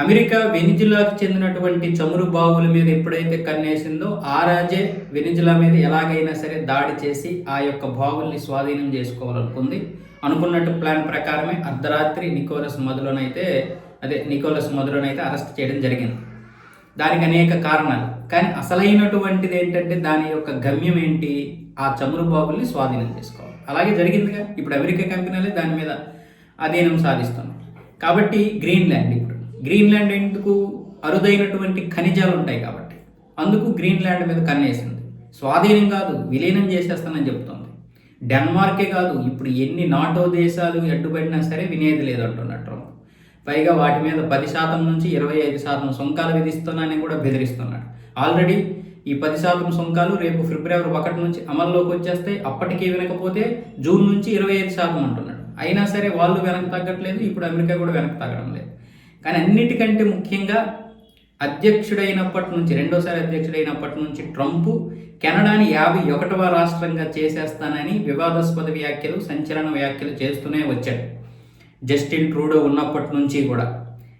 America వెనిజులాకు చెందినటువంటి చమురు బావుల మీద ఎప్పుడైతే కన్నేసిందో ఆ రాజే వెనిజులా మీద ఎలాగైనా సరే దాడి చేసి ఆ యొక్క బావుల్ని స్వాధీనం చేసుకోవాలనుకుంది. అనుకున్నట్టు ప్లాన్ ప్రకారమే అర్ధరాత్రి నికోలస్ మధులోనైతే అదే నికోలస్ మధులోనైతే అరెస్ట్ చేయడం జరిగింది. దానికి అనేక కారణాలు. కానీ అసలైనటువంటిది ఏంటంటే దాని యొక్క గమ్యం ఏంటి? ఆ చమురు బాబుల్ని స్వాధీనం చేసుకోవాలి. అలాగే జరిగిందిగా. ఇప్పుడు అమెరికా కంపెనీలే దాని మీద అధీనం సాధిస్తున్నాయి కాబట్టి గ్రీన్లాండ్ ఇప్పుడు. గ్రీన్లాండ్ ఎందుకు అరుదైనటువంటి ఖనిజాలు ఉంటాయి కాబట్టి. అందుకు గ్రీన్లాండ్ మీద కన్నేసింది. స్వాధీనం కాదు విలీనం చేసేస్తానని చెప్తోంది. డెన్మార్కే కాదు ఇప్పుడు ఎన్ని నాటో దేశాలు అడ్డుపడినా సరే వినేది లేదంటున్నాడు ట్రంప్. పైగా వాటి మీద పది శాతం నుంచి ఇరవై ఐదు శాతం సుంకాలు విధిస్తున్నానని కూడా బెదిరిస్తున్నాడు. ఆల్రెడీ ఈ పది శాతం సుంకాలు రేపు ఫిబ్రవరి ఒకటి నుంచి అమల్లోకి వచ్చేస్తే అప్పటికే వినకపోతే జూన్ నుంచి ఇరవై ఐదు శాతం అంటున్నాడు. అయినా సరే వాళ్ళు వెనక్కి తగ్గట్లేదు ఇప్పుడు అమెరికా కూడా వెనక్కి తగ్గడం లేదు. కానీ అన్నిటికంటే ముఖ్యంగా అధ్యక్షుడైనప్పటి నుంచి రెండోసారి అధ్యక్షుడైనప్పటి నుంచి ట్రంప్ కెనడాని యాభై ఒకటవ రాష్ట్రంగా చేసేస్తానని వివాదాస్పద వ్యాఖ్యలు సంచలన వ్యాఖ్యలు చేస్తూనే వచ్చాడు. జస్టిన్ ట్రూడో ఉన్నప్పటి నుంచి కూడా.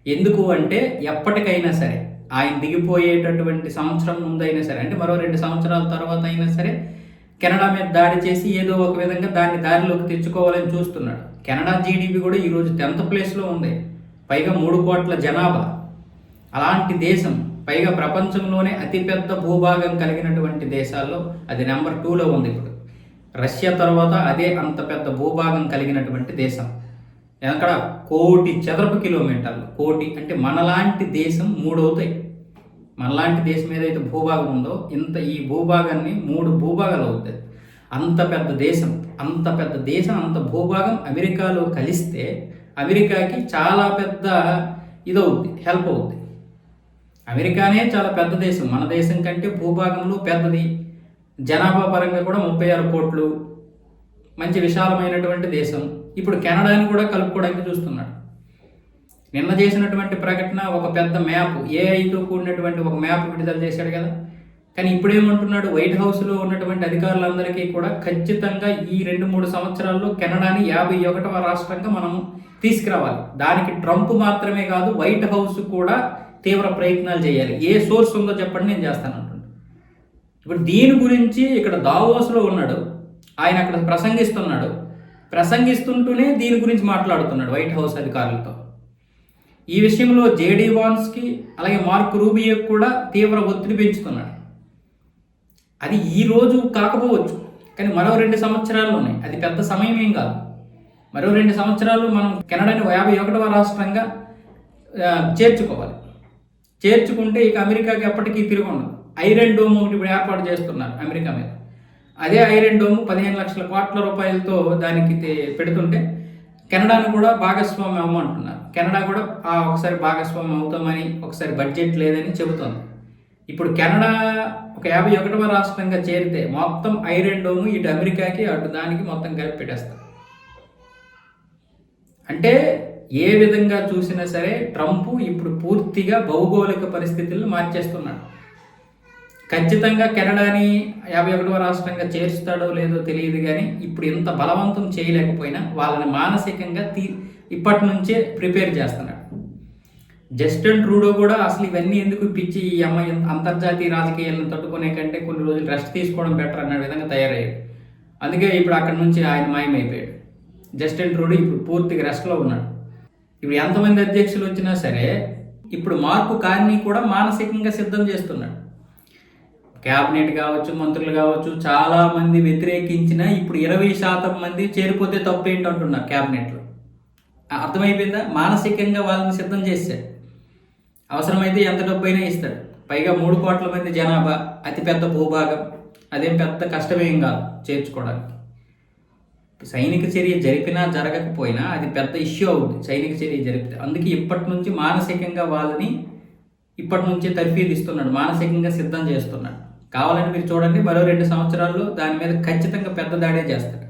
ఎందుకు అంటే ఎప్పటికైనా సరే ఆయన దిగిపోయేటటువంటి సంవత్సరం ముందైనా సరే అంటే మరో రెండు సంవత్సరాల తర్వాత అయినా సరే కెనడా మీద దాడి చేసి ఏదో ఒక విధంగా దాన్ని దారిలోకి తెచ్చుకోవాలని చూస్తున్నాడు. కెనడా జీడిపి కూడా ఈరోజు టెన్త్ ప్లేస్లో ఉంది. పైగా మూడు కోట్ల జనాభా. అలాంటి దేశం పైగా ప్రపంచంలోనే అతిపెద్ద భూభాగం కలిగినటువంటి దేశాల్లో అది నెంబర్ టూలో ఉంది ఇప్పుడు. రష్యా తర్వాత అదే అంత పెద్ద భూభాగం కలిగినటువంటి దేశం. ఎక్కడ? కోటి చదరపు కిలోమీటర్లు. కోటి అంటే మనలాంటి దేశం మూడు అవుతాయి మనలాంటి దేశం ఏదైతే భూభాగం ఉందో ఇంత ఈ భూభాగాన్ని మూడు భూభాగాలు అవుతాయి. అంత పెద్ద దేశం అంత పెద్ద దేశం అంత భూభాగం అమెరికాలో కలిస్తే అమెరికాకి చాలా పెద్ద ఇదవుద్ది హెల్ప్ అవుద్ది. అమెరికానే చాలా పెద్ద దేశం. మన దేశం కంటే భూభాగంలో పెద్దది. జనాభా పరంగా కూడా ముప్పై ఆరు కోట్లు. మంచి విశాలమైనటువంటి దేశం. ఇప్పుడు కెనడాని కూడా కలుపుకోవడానికి చూస్తున్నాడు. నిన్న చేసినటువంటి ప్రకటన ఒక పెద్ద మ్యాప్. ఏఐతో కూడినటువంటి ఒక మ్యాప్ విడుదల చేశాడు కదా. కానీ ఇప్పుడేమంటున్నాడు? వైట్ హౌస్లో ఉన్నటువంటి అధికారులందరికీ కూడా ఖచ్చితంగా ఈ రెండు మూడు సంవత్సరాల్లో కెనడాని యాభై ఒకటవ రాష్ట్రంగా మనం తీసుకురావాలి. దానికి ట్రంప్ మాత్రమే కాదు వైట్ హౌస్ కూడా తీవ్ర ప్రయత్నాలు చేయాలి. ఏ సోర్స్ ఉందో చెప్పండి నేను చేస్తాను అంటున్నాడు ఇప్పుడు దీని గురించి ఇక్కడ దావోస్లో ఉన్నాడు. ఆయన అక్కడ ప్రసంగిస్తున్నాడు. ప్రసంగిస్తుంటూనే దీని గురించి మాట్లాడుతున్నాడు వైట్ హౌస్ అధికారులతో. ఈ విషయంలో జేడీ వాన్స్కి అలాగే మార్క్ రూబియోకి కూడా తీవ్ర ఒత్తిడి పెంచుతున్నాడు. అది ఈరోజు కాకపోవచ్చు. కానీ మరో రెండు సంవత్సరాల్లోనే. అది పెద్ద సమయం ఏం కాదు. మరో రెండు సంవత్సరాలు మనం కెనడాని యాభై ఒకటవ రాష్ట్రంగా చేర్చుకోవాలి. చేర్చుకుంటే ఇక అమెరికాకి ఎప్పటికీ తిరిగి ఉండదు ఐరన్ డోమ్ ఒకటి ఇప్పుడు ఏర్పాటు చేస్తున్నారు అమెరికా మీద. అదే ఐరన్ డోమ్ పదిహేను లక్షల కోట్ల రూపాయలతో దానికి పెడుతుంటే కెనడాను కూడా భాగస్వామ్యం అవ్వమంటున్నారు. కెనడా కూడా ఒకసారి భాగస్వామ్యం అవుతామని ఒకసారి బడ్జెట్ లేదని చెబుతోంది. ఇప్పుడు కెనడా ఒక యాభై ఒకటవ రాష్ట్రంగా చేరితే మొత్తం ఐరన్ డోము ఇటు అమెరికాకి అటు దానికి మొత్తం కలిపి పెట్టేస్తారు. అంటే ఏ విధంగా చూసినా సరే ట్రంప్ ఇప్పుడు పూర్తిగా భౌగోళిక పరిస్థితులను మార్చేస్తున్నాడు. ఖచ్చితంగా కెనడాని యాభై ఒకటవ రాష్ట్రంగా చేర్చుతాడో లేదో తెలియదు కానీ ఇప్పుడు ఇంత బలవంతం చేయలేకపోయినా వాళ్ళని మానసికంగా తీ ఇప్పటి నుంచే ప్రిపేర్ చేస్తున్నాడు. జస్టిన్ ట్రూడో కూడా అసలు ఇవన్నీ ఎందుకు పిచ్చి ఈ అమ్మాయి అంతర్జాతీయ రాజకీయాలను తట్టుకునే కంటే కొన్ని రోజులు రెస్ట్ తీసుకోవడం బెటర్ అన్న విధంగా తయారయ్యాడు. అందుకే ఇప్పుడు అక్కడి నుంచి ఆయన మాయమైపోయాడు. జస్టిన్ ట్రూడీ ఇప్పుడు పూర్తిగా రెస్ట్లో ఉన్నాడు. ఇప్పుడు ఎంతమంది అధ్యక్షులు వచ్చినా సరే ఇప్పుడు మార్పు కార్ని కూడా మానసికంగా సిద్ధం చేస్తున్నాడు. క్యాబినెట్ కావచ్చు మంత్రులు కావచ్చు చాలా మంది వ్యతిరేకించిన ఇప్పుడు ఇరవై శాతం మంది చేరిపోతే తప్పేంటి అంటున్నారు క్యాబినెట్లో. అర్థమైపోయిందా? మానసికంగా వాళ్ళని సిద్ధం చేశాడు. అవసరమైతే ఎంత డబ్బు అయినా ఇస్తాడు. పైగా మూడు కోట్ల మంది జనాభా అతిపెద్ద భూభాగం అదేం పెద్ద కష్టమేం కాదు చేర్చుకోవడానికి. సైనిక చర్య జరిపినా జరగకపోయినా అది పెద్ద ఇష్యూ అవుతుంది సైనిక చర్య జరిపితే అందుకే ఇప్పటి నుంచి మానసికంగా వాళ్ళని ఇప్పటి నుంచే తర్ఫీదు ఇస్తున్నాడు మానసికంగా సిద్ధం చేస్తున్నాడు. కావాలని మీరు చూడండి మరో రెండు సంవత్సరాల్లో దాని మీద ఖచ్చితంగా పెద్ద దాడే చేస్తాడు.